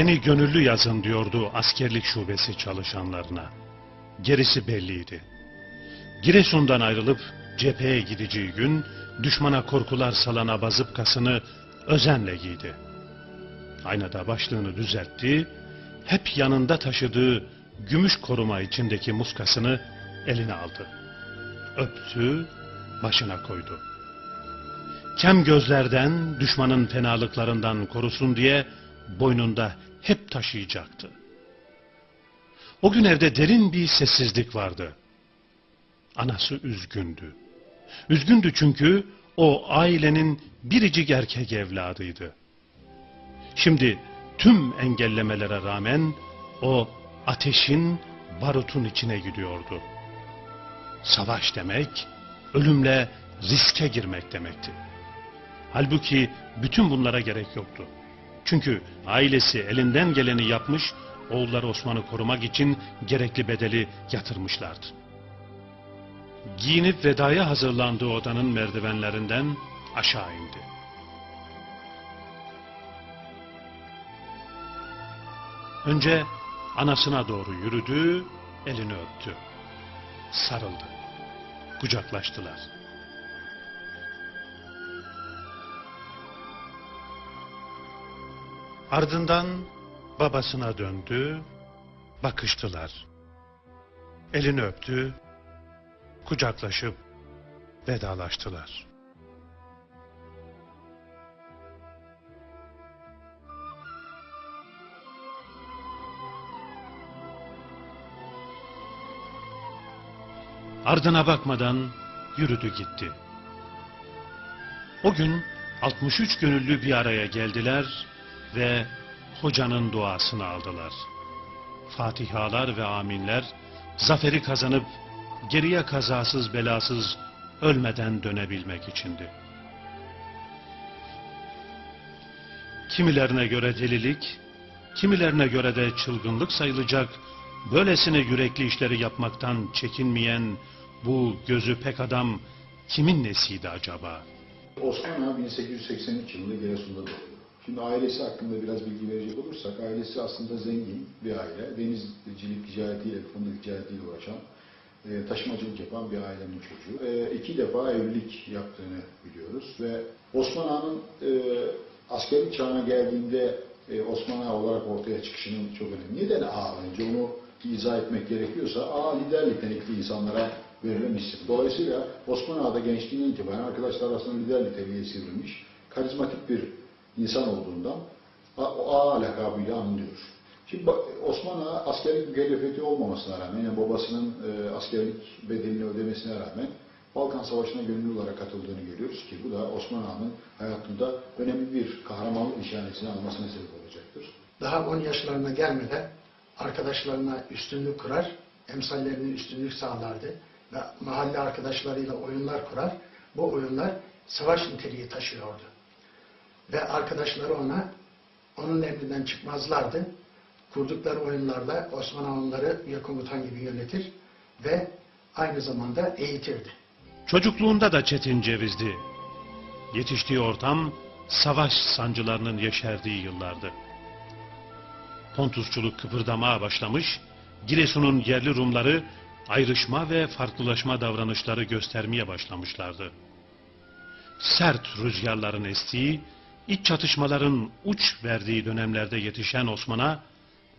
Beni gönüllü yazın diyordu askerlik şubesi çalışanlarına. Gerisi belliydi. Giresun'dan ayrılıp cepheye gideceği gün düşmana korkular salana bazıp kasını özenle giydi. Aynada başlığını düzeltti, hep yanında taşıdığı gümüş koruma içindeki muskasını eline aldı. Öptü, başına koydu. Kem gözlerden, düşmanın fenalıklarından korusun diye boynunda hep taşıyacaktı. O gün evde derin bir sessizlik vardı. Anası üzgündü. Üzgündü çünkü o ailenin biricik erkek evladıydı. Şimdi tüm engellemelere rağmen o ateşin, barutun içine gidiyordu. Savaş demek, ölümle riske girmek demekti. Halbuki bütün bunlara gerek yoktu. Çünkü ailesi elinden geleni yapmış, oğulları Osman'ı korumak için gerekli bedeli yatırmışlardı. Giyinip vedaya hazırlandığı odanın merdivenlerinden aşağı indi. Önce anasına doğru yürüdü, elini öptü. Sarıldı. Kucaklaştılar. Ardından babasına döndü, bakıştılar. Elini öptü, kucaklaşıp vedalaştılar. Ardına bakmadan yürüdü gitti. O gün 63 gönüllü bir araya geldiler ve hocanın duasını aldılar. Fatihalar ve aminler zaferi kazanıp geriye kazasız belasız ölmeden dönebilmek içindi. Kimilerine göre delilik, kimilerine göre de çılgınlık sayılacak, böylesine yürekli işleri yapmaktan çekinmeyen bu gözü pek adam kimin nesiydi acaba? Osman Ağa 1883 yılında Giresun'da doğuyor. Şimdi ailesi hakkında biraz bilgi verecek olursak, ailesi aslında zengin bir aile. Denizcilik ticaretiyle, fındık ticaretiyle uğraşan, e, taşımacılık yapan bir ailenin çocuğu. E, iki defa evlilik yaptığını biliyoruz ve Osman Ağa'nın e, askerlik çağına geldiğinde e, Osman Ağa olarak ortaya çıkışının çok önemli. Neden Ağa önce onu izah etmek gerekiyorsa Ağa lider nitelikli insanlara verilen isim. Dolayısıyla Osman Ağa'da gençliğinden itibaren arkadaşlar arasında lider niteliğe sivrilmiş, karizmatik bir insan olduğundan o Ağa lakabıyla anılıyor. Şimdi Osman Ağa askerlik mükellefiyeti olmamasına rağmen, yani babasının e, askerlik bedelini ödemesine rağmen Balkan Savaşı'na gönüllü olarak katıldığını görüyoruz ki bu da Osman Ağa'nın hayatında önemli bir kahramanlık nişanesini almasına sebep olacaktır. Daha 10 yaşlarına gelmeden arkadaşlarına üstünlük kurar, emsallerine üstünlük sağlardı ve mahalle arkadaşlarıyla oyunlar kurar. Bu oyunlar savaş niteliği taşıyordu. Ve arkadaşları ona onun emrinden çıkmazlardı. Kurdukları oyunlarda Osman onları bir komutan gibi yönetir ve aynı zamanda eğitirdi. Çocukluğunda da Çetin Ceviz'di. Yetiştiği ortam savaş sancılarının yeşerdiği yıllardı. Pontusçuluk kıpırdamaya başlamış, Giresun'un yerli Rumları ayrışma ve farklılaşma davranışları göstermeye başlamışlardı. Sert rüzgarların estiği, iç çatışmaların uç verdiği dönemlerde yetişen Osman'a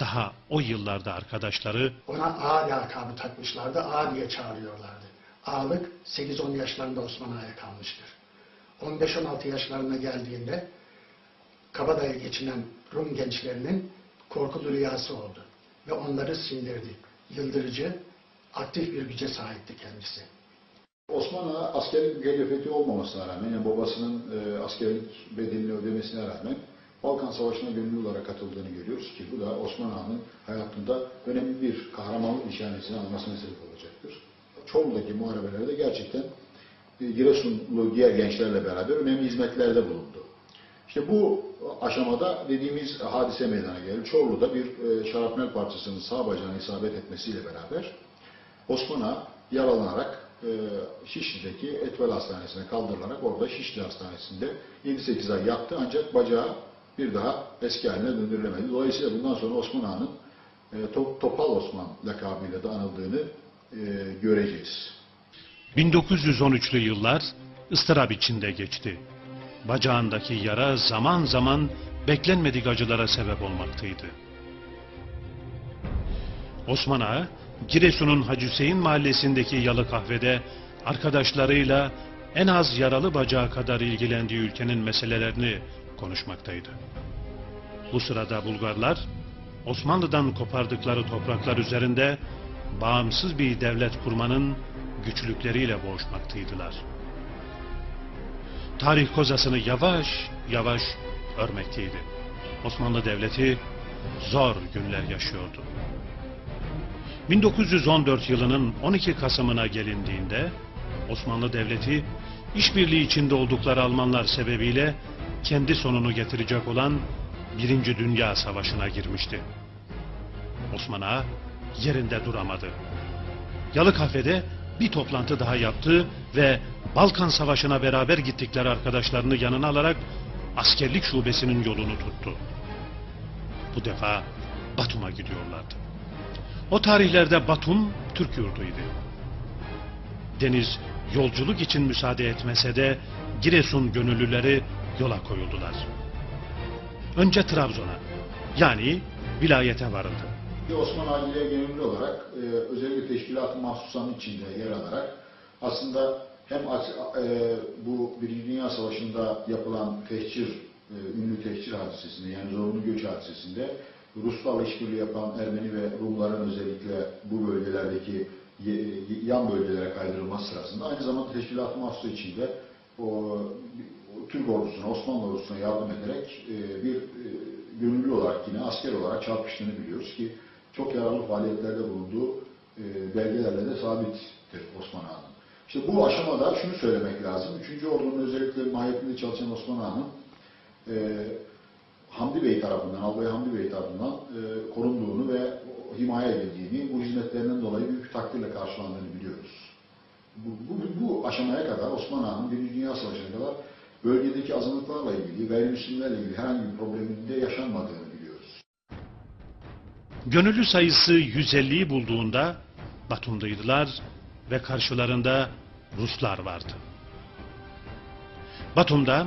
daha o yıllarda arkadaşları Ona ağa lakabı takmışlardı, ağa diye çağırıyorlardı. Ağalık 8-10 yaşlarında Osman kalmıştır. 15-16 yaşlarına geldiğinde Kabadayı geçinen Rum gençlerinin korkulu rüyası oldu. Ve onları sindirdi. Yıldırıcı, aktif bir güce sahipti kendisi. Osman Ağa askerlik mükellefiyeti olmamasına rağmen, yani babasının e, askerlik bedelini ödemesine rağmen Balkan Savaşı'na gönüllü olarak katıldığını görüyoruz ki bu da Osman Ağa'nın hayatında önemli bir kahramanlık nişanesini almasına sebep olacaktır. Çorlu'daki muharebelerde gerçekten e, Giresunlu diğer gençlerle beraber önemli hizmetlerde bulundu. İşte bu aşamada dediğimiz hadise meydana geldi. Çorlu'da bir e, şarapnel parçasının sağ bacağına isabet etmesiyle beraber Osman yaralanarak e, Şişli'deki Etvel Hastanesi'ne kaldırılarak orada Şişli Hastanesi'nde 7-8 ay yattı ancak bacağı bir daha eski haline döndürülemedi. Dolayısıyla bundan sonra Osman Ağa'nın e, Top- Topal Osman lakabıyla da anıldığını e, göreceğiz. 1913'lü yıllar ıstırap içinde geçti. Bacağındaki yara zaman zaman beklenmedik acılara sebep olmaktaydı. Osman Ağa, Giresun'un Hacı Hüseyin mahallesindeki yalı kahvede arkadaşlarıyla en az yaralı bacağı kadar ilgilendiği ülkenin meselelerini konuşmaktaydı. Bu sırada Bulgarlar, Osmanlı'dan kopardıkları topraklar üzerinde bağımsız bir devlet kurmanın güçlükleriyle boğuşmaktaydılar. Tarih kozasını yavaş yavaş örmekteydi. Osmanlı Devleti zor günler yaşıyordu. 1914 yılının 12 Kasım'ına gelindiğinde Osmanlı Devleti işbirliği içinde oldukları Almanlar sebebiyle kendi sonunu getirecek olan Birinci Dünya Savaşı'na girmişti. Osman Ağa yerinde duramadı. Yalı Kahve'de bir toplantı daha yaptı ve Balkan Savaşı'na beraber gittikleri arkadaşlarını yanına alarak askerlik şubesinin yolunu tuttu. Bu defa Batum'a gidiyorlardı. O tarihlerde Batum Türk yurduydu. Deniz yolculuk için müsaade etmese de Giresun gönüllüleri yola koyuldular. Önce Trabzon'a yani vilayete varıldı. Ve Osman Ağa ile gönüllü olarak e, özellikle teşkilat-ı mahsusanın içinde yer alarak aslında hem e, bu Birinci Dünya Savaşı'nda yapılan tehcir, e, ünlü tehcir hadisesinde yani zorunlu göç hadisesinde Ruslarla işbirliği yapan Ermeni ve Rumların özellikle bu bölgelerdeki yan bölgelere kaydırılması sırasında aynı zamanda teşkilat-ı mahsusa içinde o, Türk ordusuna, Osmanlı ordusuna yardım ederek e, bir e, gönüllü olarak yine asker olarak çarpıştığını biliyoruz ki çok yararlı faaliyetlerde bulunduğu e, belgelerle de sabittir Osman Ağa'nın. İşte bu aşamada şunu söylemek lazım. Üçüncü ordunun özellikle mahiyetinde çalışan Osman Ağa'nın e, Hamdi Bey tarafından, Albay Hamdi Bey tarafından e, korunduğunu ve himaye edildiğini, bu hizmetlerinden dolayı büyük takdirle karşılandığını biliyoruz. Bu, bu, bu aşamaya kadar Osman Ağa'nın Birinci Dünya Savaşı'na kadar bölgedeki azınlıklarla ilgili, gayrimüslimlerle ilgili herhangi bir problemin de yaşanmadığını biliyoruz. Gönüllü sayısı 150'yi bulduğunda Batum'daydılar ve karşılarında Ruslar vardı. Batum'da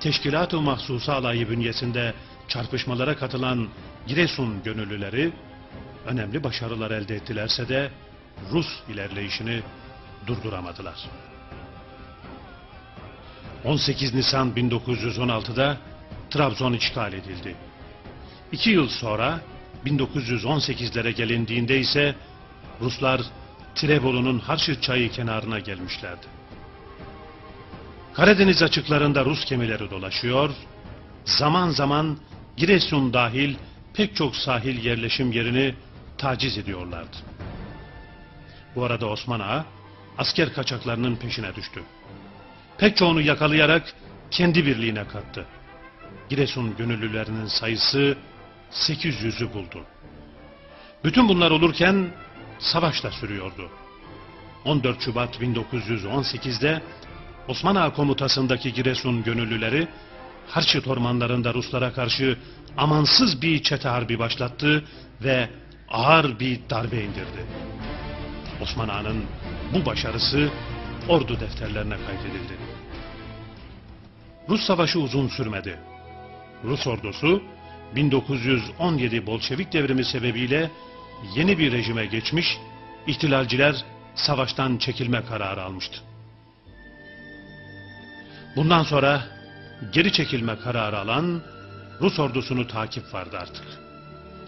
Teşkilat-ı Mahsusa Alayı bünyesinde çarpışmalara katılan Giresun gönüllüleri önemli başarılar elde ettilerse de Rus ilerleyişini durduramadılar. 18 Nisan 1916'da Trabzon işgal edildi. İki yıl sonra 1918'lere gelindiğinde ise Ruslar Tirebolu'nun Harşit Çayı kenarına gelmişlerdi. Karadeniz açıklarında Rus gemileri dolaşıyor, zaman zaman Giresun dahil pek çok sahil yerleşim yerini taciz ediyorlardı. Bu arada Osman Ağa asker kaçaklarının peşine düştü. Pek çoğunu yakalayarak kendi birliğine kattı. Giresun gönüllülerinin sayısı 800'ü buldu. Bütün bunlar olurken savaş da sürüyordu. 14 Şubat 1918'de Osman Ağa komutasındaki Giresun gönüllüleri Harçit ormanlarında Ruslara karşı amansız bir çete harbi başlattı ve ağır bir darbe indirdi. Osman Ağa'nın bu başarısı ordu defterlerine kaydedildi. Rus savaşı uzun sürmedi. Rus ordusu 1917 Bolşevik devrimi sebebiyle yeni bir rejime geçmiş, ihtilalciler savaştan çekilme kararı almıştı. Bundan sonra geri çekilme kararı alan Rus ordusunu takip vardı artık.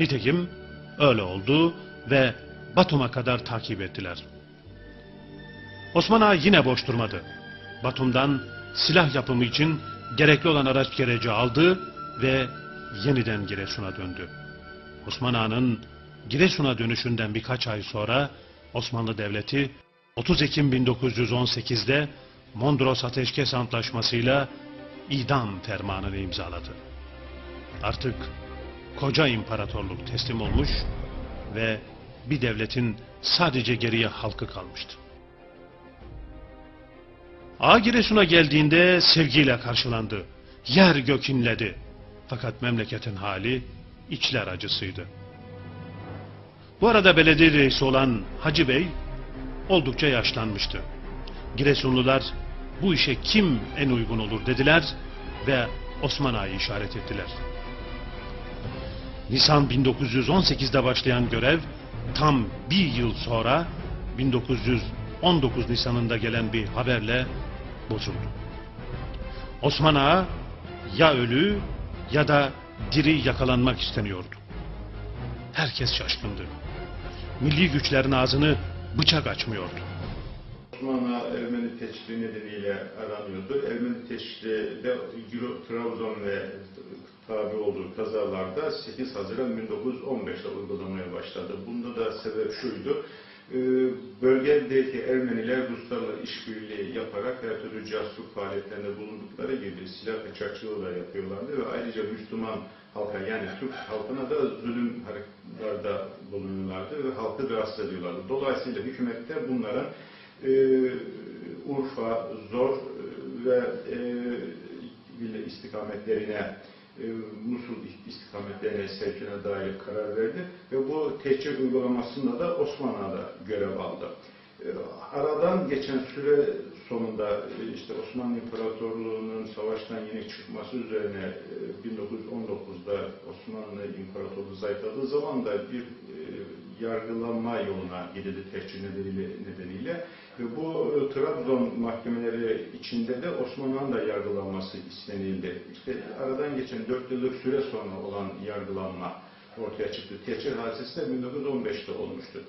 Nitekim öyle oldu ve Batum'a kadar takip ettiler. Osman Ağa yine boş durmadı. Batum'dan silah yapımı için gerekli olan araç gereci aldı ve yeniden Giresun'a döndü. Osman Ağa'nın Giresun'a dönüşünden birkaç ay sonra Osmanlı Devleti 30 Ekim 1918'de Mondros Ateşkes Antlaşması'yla idam fermanını imzaladı. Artık koca imparatorluk teslim olmuş ve bir devletin sadece geriye halkı kalmıştı. Ağa Giresun'a geldiğinde sevgiyle karşılandı. Yer gök inledi. Fakat memleketin hali içler acısıydı. Bu arada belediye reisi olan Hacı Bey oldukça yaşlanmıştı. Giresunlular bu işe kim en uygun olur dediler ve Osman Ağa'yı işaret ettiler. Nisan 1918'de başlayan görev tam bir yıl sonra 1919 Nisan'ında gelen bir haberle bozuldu. Osman Ağa ya ölü ya da diri yakalanmak isteniyordu. Herkes şaşkındı. Milli güçlerin ağzını bıçak açmıyordu. Osmanlı Ermeni teşhiri nedeniyle aranıyordu. Ermeni teşhiri de Trabzon ve tabi olduğu kazalarda 8 Haziran 1915'te uygulamaya başladı. Bunda da sebep şuydu. Ee, Bölgedeki Ermeniler Ruslarla işbirliği yaparak her türlü casusluk faaliyetlerinde bulundukları gibi silah kaçakçılığı da yapıyorlardı ve ayrıca Müslüman halka yani Türk halkına da zulüm harekatlarda bulunuyorlardı ve halkı rahatsız ediyorlardı. Dolayısıyla hükümet bunların e, Urfa, Zor ve e, istikametlerine e, Musul istikametlerine sevkine dair karar verdi ve bu tehcir uygulamasında da Osmanlı'da görev aldı. E, Aradan geçen süre sonunda e, işte Osmanlı İmparatorluğu'nun savaştan yeni çıkması üzerine e, 1919'da Osmanlı İmparatorluğu zayıfladığı zaman da bir e, yargılanma yoluna gidildi tehcir nedeniyle, nedeniyle. Bu e, Trabzon mahkemeleri içinde de Osmanlı'nın da yargılanması istenildi. İşte aradan geçen 4 yıllık süre sonra olan yargılanma ortaya çıktı. Tehcir hadisesi de 1915'te olmuştu.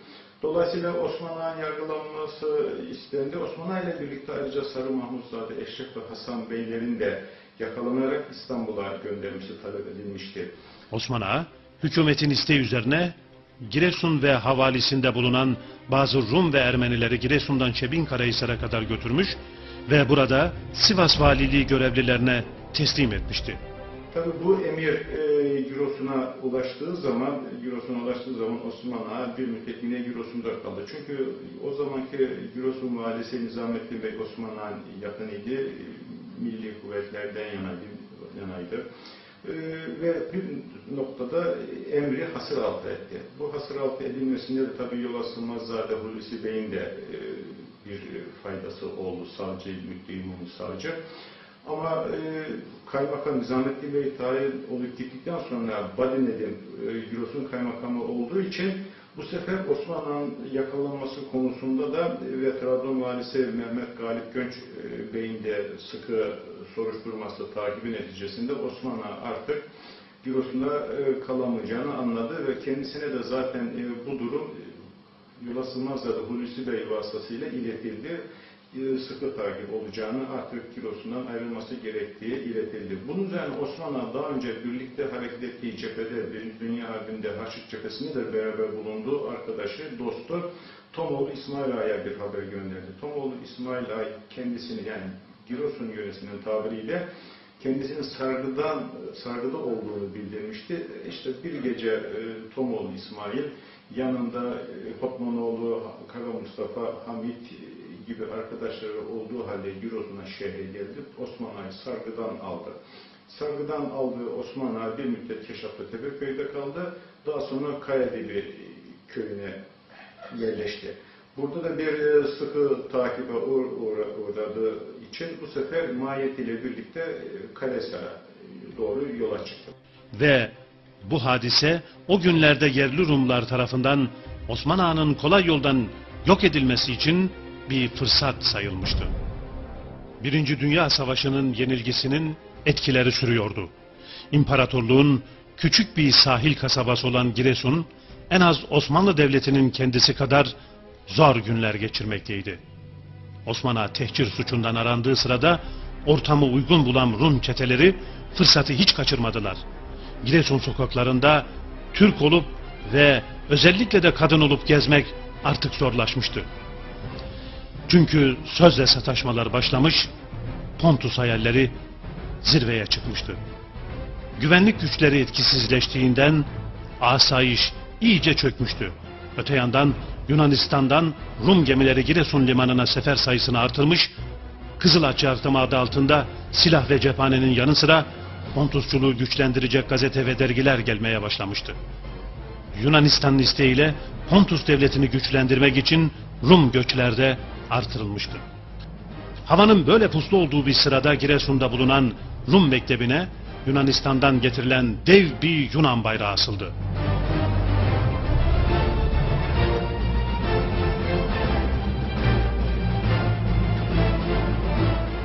Dolayısıyla Osmanlı'nın yargılanması istendi. Osmanlı ile birlikte ayrıca Sarı Mahmudzade, Eşref ve Hasan Beylerin de yakalanarak İstanbul'a gönderilmesi talep edilmişti. Osman Ağa, hükümetin isteği üzerine Giresun ve havalisinde bulunan bazı Rum ve Ermenileri Giresun'dan Çebinkarahisar'a kadar götürmüş ve burada Sivas Valiliği görevlilerine teslim etmişti. Tabi bu emir e, Giresun'a ulaştığı zaman, Giresun'a ulaştığı zaman Osman Ağa bir müddet yine Giresun'da kaldı. Çünkü o zamanki Giresun valisi Nizamettin Bey Osman Ağa'nın yakınıydı, milli kuvvetlerden yanaydı. yanaydı. E, ve bir noktada emri hasır altı etti. Bu hasır altı edilmesinde de tabi yola sığmazzade Hulusi Bey'in de e, bir faydası oldu, savcı, müddimum savcı. Ama e, Kaymakam Nizamettin Bey tayin olup gittikten sonra Badined'in e, Giresun Kaymakamı olduğu için bu sefer Osmanlı'nın yakalanması konusunda da ve Trabzon Valisi Mehmet Galip Gönç e, Bey'in de sıkı soruşturması takibi neticesinde Osmanlı artık Giresun'da e, kalamayacağını anladı ve kendisine de zaten e, bu durum e, sığmazsa da Hulusi Bey vasıtasıyla iletildi. e, sıkı takip olacağını artık kilosundan ayrılması gerektiği iletildi. Bunun üzerine Osmanlı daha önce birlikte hareket ettiği cephede, Birinci Dünya Harbi'nde Haçlık cephesinde de beraber bulunduğu arkadaşı, dostu Tomoğlu İsmail Ağa'ya bir haber gönderdi. Tomoğlu İsmail Ağa kendisini yani Giresun yöresinin tabiriyle kendisinin sargıdan sargıda olduğunu bildirmişti. İşte bir gece e, Tomoğlu İsmail yanında e, Hopmanoğlu, Kara Mustafa, Hamit gibi arkadaşları olduğu halde Giresun'a şehre geldi. Osmanlı'yı sargıdan aldı. Sargıdan aldığı Osmanlı bir müddet Keşaf'ta Tepeköy'de kaldı. Daha sonra Kayadibi köyüne yerleşti. Burada da bir e, sıkı takibe uğra, uğra, uğradığı için bu sefer mahiyetiyle birlikte e, Kalesar'a doğru yola çıktı. Ve bu hadise o günlerde yerli Rumlar tarafından Osman Ağa'nın kolay yoldan yok edilmesi için bir fırsat sayılmıştı. Birinci Dünya Savaşı'nın yenilgisinin etkileri sürüyordu. İmparatorluğun küçük bir sahil kasabası olan Giresun, en az Osmanlı Devleti'nin kendisi kadar zor günler geçirmekteydi. Osman Ağa tehcir suçundan arandığı sırada ortamı uygun bulan Rum çeteleri fırsatı hiç kaçırmadılar. Giresun sokaklarında Türk olup ve özellikle de kadın olup gezmek artık zorlaşmıştı. Çünkü sözle sataşmalar başlamış, Pontus hayalleri zirveye çıkmıştı. Güvenlik güçleri etkisizleştiğinden asayiş iyice çökmüştü. Öte yandan Yunanistan'dan Rum gemileri Giresun limanına sefer sayısını artırmış, Kızıl Haç Yardımı adı altında silah ve cephanenin yanı sıra Pontusçuluğu güçlendirecek gazete ve dergiler gelmeye başlamıştı. Yunanistan'ın isteğiyle Pontus devletini güçlendirmek için Rum göçlerde artırılmıştı. Havanın böyle puslu olduğu bir sırada Giresun'da bulunan Rum mektebine Yunanistan'dan getirilen dev bir Yunan bayrağı asıldı.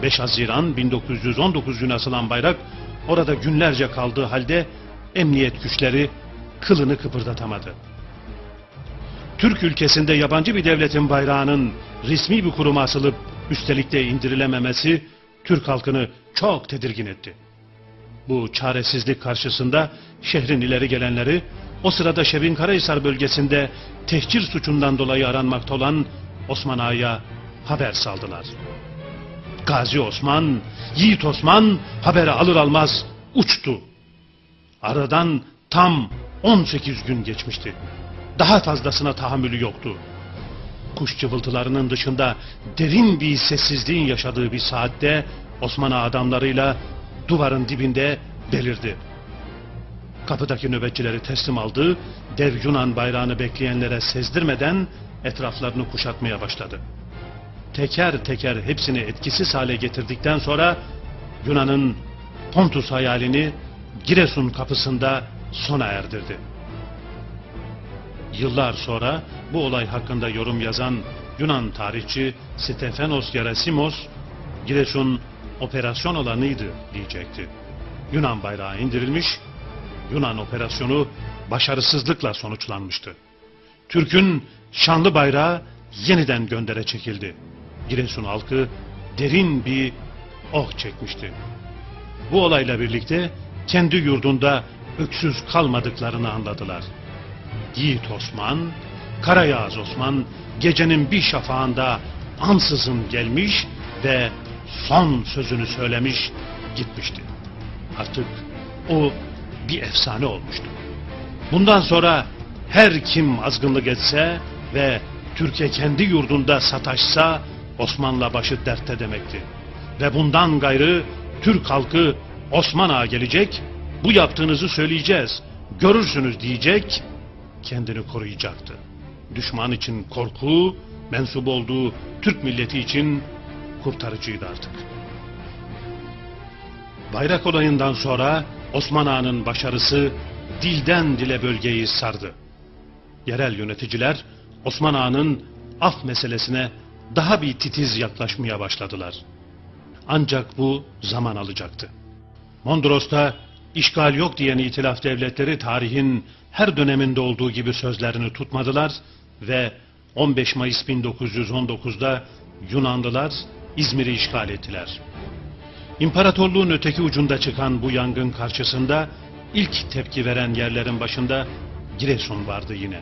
5 Haziran 1919 günü asılan bayrak orada günlerce kaldığı halde emniyet güçleri kılını kıpırdatamadı. Türk ülkesinde yabancı bir devletin bayrağının resmi bir kuruma asılıp üstelik de indirilememesi Türk halkını çok tedirgin etti. Bu çaresizlik karşısında şehrin ileri gelenleri o sırada Şebin Karahisar bölgesinde tehcir suçundan dolayı aranmakta olan Osman Ağa'ya haber saldılar. Gazi Osman, Yiğit Osman haberi alır almaz uçtu. Aradan tam 18 gün geçmişti. Daha fazlasına tahammülü yoktu. Kuş cıvıltılarının dışında derin bir sessizliğin yaşadığı bir saatte Osman adamlarıyla duvarın dibinde belirdi. Kapıdaki nöbetçileri teslim aldı, dev Yunan bayrağını bekleyenlere sezdirmeden etraflarını kuşatmaya başladı teker teker hepsini etkisiz hale getirdikten sonra Yunan'ın Pontus hayalini Giresun kapısında sona erdirdi. Yıllar sonra bu olay hakkında yorum yazan Yunan tarihçi Stefanos Gerasimos, Giresun operasyon alanıydı diyecekti. Yunan bayrağı indirilmiş, Yunan operasyonu başarısızlıkla sonuçlanmıştı. Türk'ün şanlı bayrağı yeniden göndere çekildi. Giresun halkı derin bir oh çekmişti. Bu olayla birlikte kendi yurdunda öksüz kalmadıklarını anladılar. Yiğit Osman, Karayağız Osman gecenin bir şafağında ansızın gelmiş ve son sözünü söylemiş gitmişti. Artık o bir efsane olmuştu. Bundan sonra her kim azgınlık etse ve Türkiye kendi yurdunda sataşsa Osman'la başı dertte demekti. Ve bundan gayrı Türk halkı Osman gelecek, bu yaptığınızı söyleyeceğiz, görürsünüz diyecek, kendini koruyacaktı. Düşman için korku, mensup olduğu Türk milleti için kurtarıcıydı artık. Bayrak olayından sonra Osman Ağa'nın başarısı dilden dile bölgeyi sardı. Yerel yöneticiler Osman Ağa'nın af meselesine daha bir titiz yaklaşmaya başladılar. Ancak bu zaman alacaktı. Mondros'ta işgal yok diyen itilaf devletleri tarihin her döneminde olduğu gibi sözlerini tutmadılar ve 15 Mayıs 1919'da Yunanlılar İzmir'i işgal ettiler. İmparatorluğun öteki ucunda çıkan bu yangın karşısında ilk tepki veren yerlerin başında Giresun vardı yine.